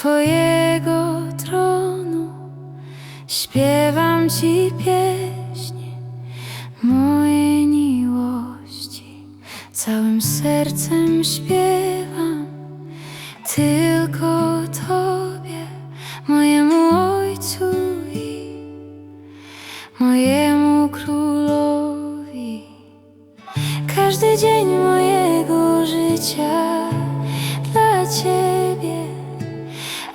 Twojego tronu śpiewam Ci pieśń mojej miłości. Całym sercem śpiewam tylko Tobie, mojemu Ojcu i mojemu Królowi. Każdy dzień mojego życia dla Ciebie,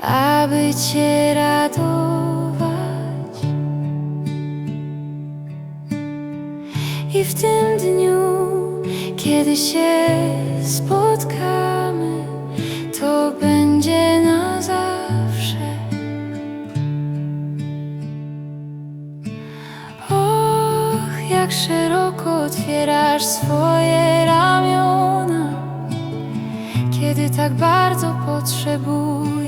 aby Cię radować. I w tym dniu, kiedy się spotkamy, to będzie na zawsze. Och, jak szeroko otwierasz swoje ramiona, kiedy tak bardzo potrzebuję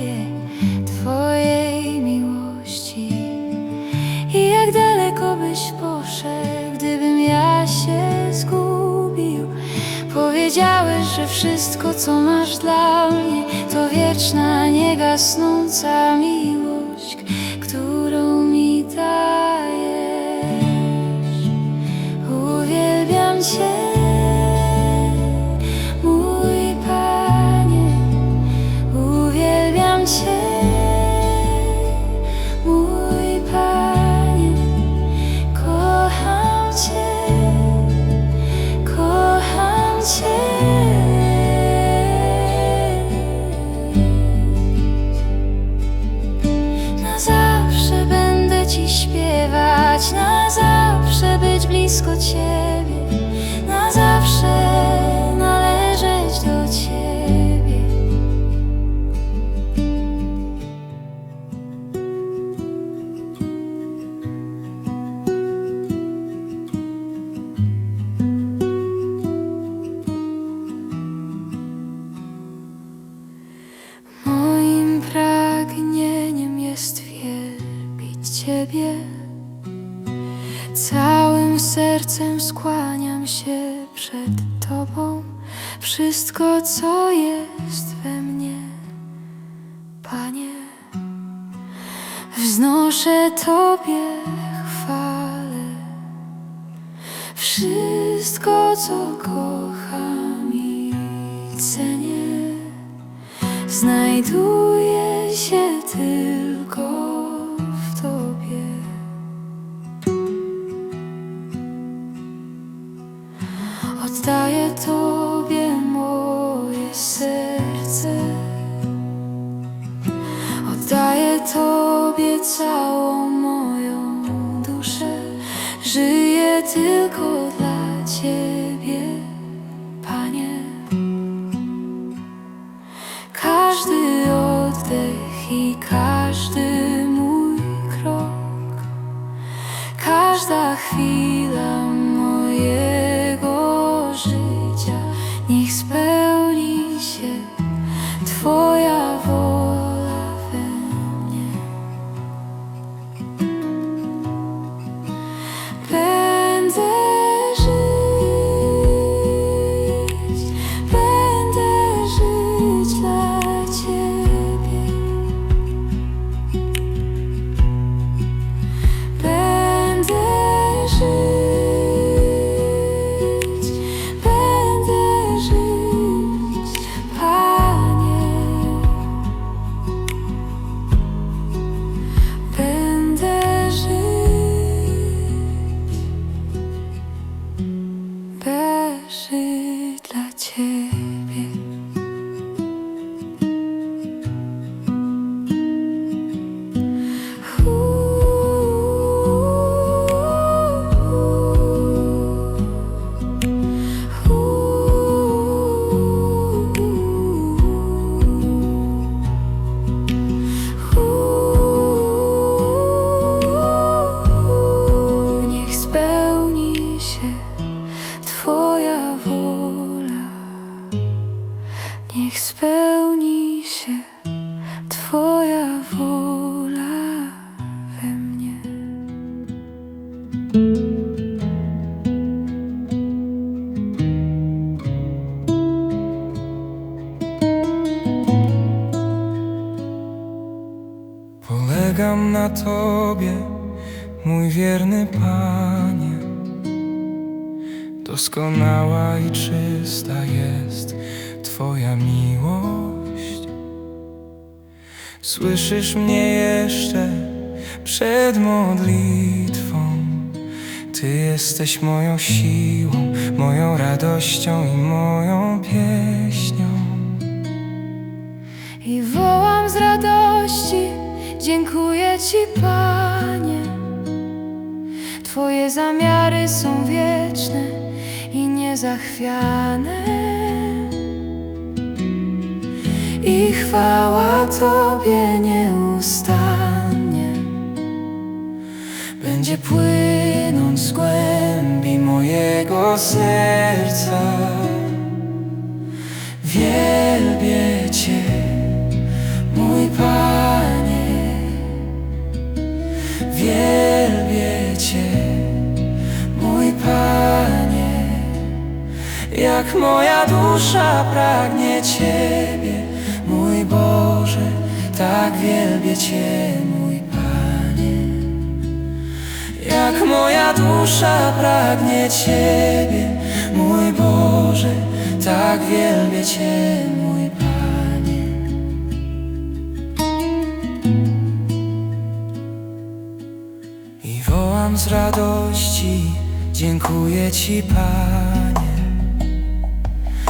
Powiedziałeś, że wszystko, co masz dla mnie, to wieczna, niegasnąca miłość, Ciebie. Całym sercem skłaniam się przed Tobą. Wszystko, co jest we mnie, Panie, wznoszę Tobie chwałę. Wszystko, co kocham i cenię. Znajduje się tylko Tobie całą moją duszę. Żyję tylko dla Ciebie, Panie. Każdy oddech i każdy mój krok, każda chwila mojego życia, niech spełni się Twoja spełni się Twoja wola we mnie. Polegam na Tobie, mój wierny Panie. Doskonała i czysta jest Twoja miłość. Słyszysz mnie jeszcze przed modlitwą. Ty jesteś moją siłą, moją radością i moją pieśnią. I wołam z radości, dziękuję Ci, Panie. Twoje zamiary są wieczne i niezachwiane. I chwała Tobie nieustannie Będzie płynąć z głębi mojego serca. Wielbię Cię, mój Panie. Wielbię Cię, mój Panie. Jak moja dusza pragnie Ciebie, wielbię Cię, mój Panie. Jak moja dusza pragnie Ciebie, mój Boże, tak wielbię Cię, mój Panie. I wołam z radości, dziękuję Ci, Panie.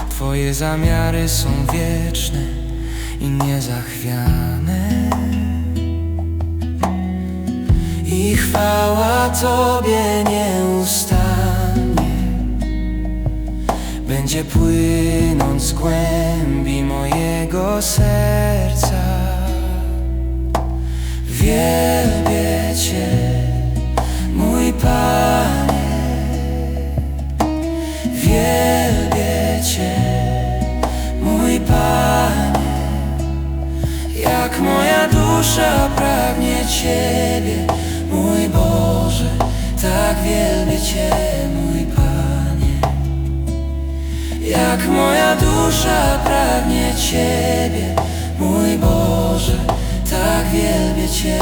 Twoje zamiary są wieczne i niezachwiane. I chwała Tobie nieustannie Będzie płynąć z głębi mojego serca Wielbię dusza pragnie Ciebie, mój Boże, tak wielbię Cię, mój Panie. Jak moja dusza pragnie Ciebie, mój Boże, tak wielbię Cię,